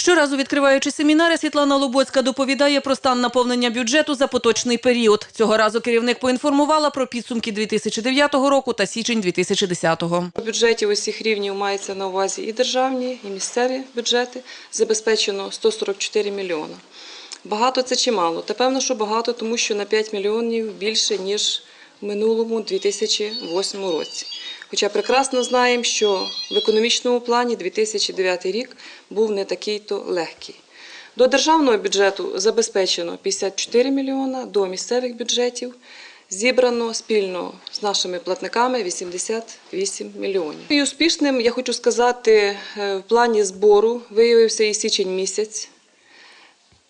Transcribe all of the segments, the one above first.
Щоразу відкриваючи семінари, Світлана Лобоцька доповідає про стан наповнення бюджету за поточний період. Цього разу керівник поінформувала про підсумки 2009 року та січень 2010-го. У бюджеті усіх рівнів мається на увазі і державні, і місцеві бюджети. Забезпечено 144 мільйона. Багато це чи мало? Та певно, що багато, тому що на 5 мільйонів більше, ніж в минулому 2008 році. Хоча прекрасно знаємо, що в економічному плані 2009 рік був не такий то легкий. До державного бюджету забезпечено 54 мільйона, до місцевих бюджетів зібрано спільно з нашими платниками 88 мільйонів. І успішним, я хочу сказати, е, в плані збору виявився і січень місяць.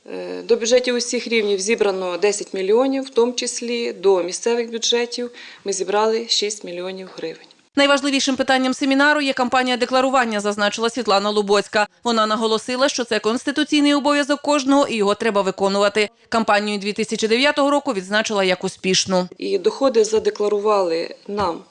Е, До бюджетів усіх рівнів зібрано 10 мільйонів, в тому числі до місцевих бюджетів ми зібрали 6 мільйонів гривень. Найважливішим питанням семінару є кампанія декларування, зазначила Світлана Лубоцька. Вона наголосила, що це конституційний обов'язок кожного і його треба виконувати. Кампанію 2009 року відзначила як успішну. І доходи задекларували нам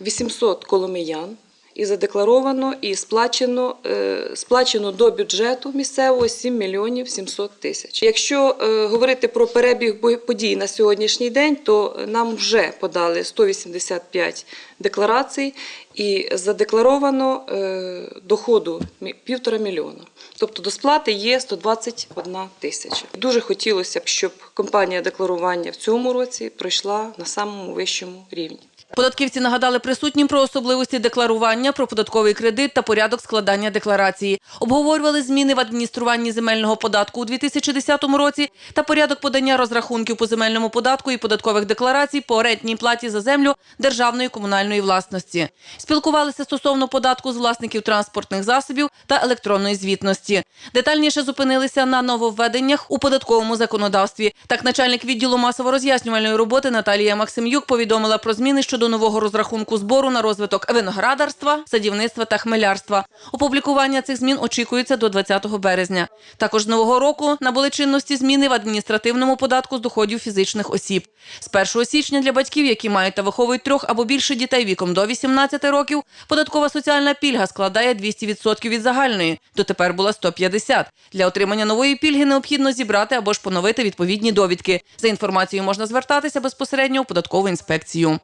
800 коломиян. І задекларовано, і сплачено, е, сплачено до бюджету місцевого 7 мільйонів 700 тисяч. Якщо е, говорити про перебіг подій на сьогоднішній день, то нам вже подали 185 декларацій і задекларовано е, доходу півтора мільйона. Тобто до сплати є 121 тисяча. Дуже хотілося б, щоб компанія декларування в цьому році пройшла на самому вищому рівні. Податківці нагадали присутнім про особливості декларування, про податковий кредит та порядок складання декларації. Обговорювали зміни в адмініструванні земельного податку у 2010 році та порядок подання розрахунків по земельному податку і податкових декларацій по орендній платі за землю державної комунальної власності. Спілкувалися стосовно податку з власників транспортних засобів та електронної звітності. Детальніше зупинилися на нововведеннях у податковому законодавстві. Так, начальник відділу масово-роз'яснювальної роботи Наталія Максимюк повідомила про зміни щодо нового розрахунку збору на розвиток виноградарства, садівництва та хмелярства. Опублікування цих змін очікується до 20 березня. Також з нового року набули чинності зміни в адміністративному податку з доходів фізичних осіб. З 1 січня для батьків, які мають та виховують трьох або більше дітей віком до 18 років, податкова соціальна пільга складає 200% від загальної. Дотепер була 150. Для отримання нової пільги необхідно зібрати або ж поновити відповідні довідки. За інформацією можна звертатися безпосередньо у податкову інспекцію.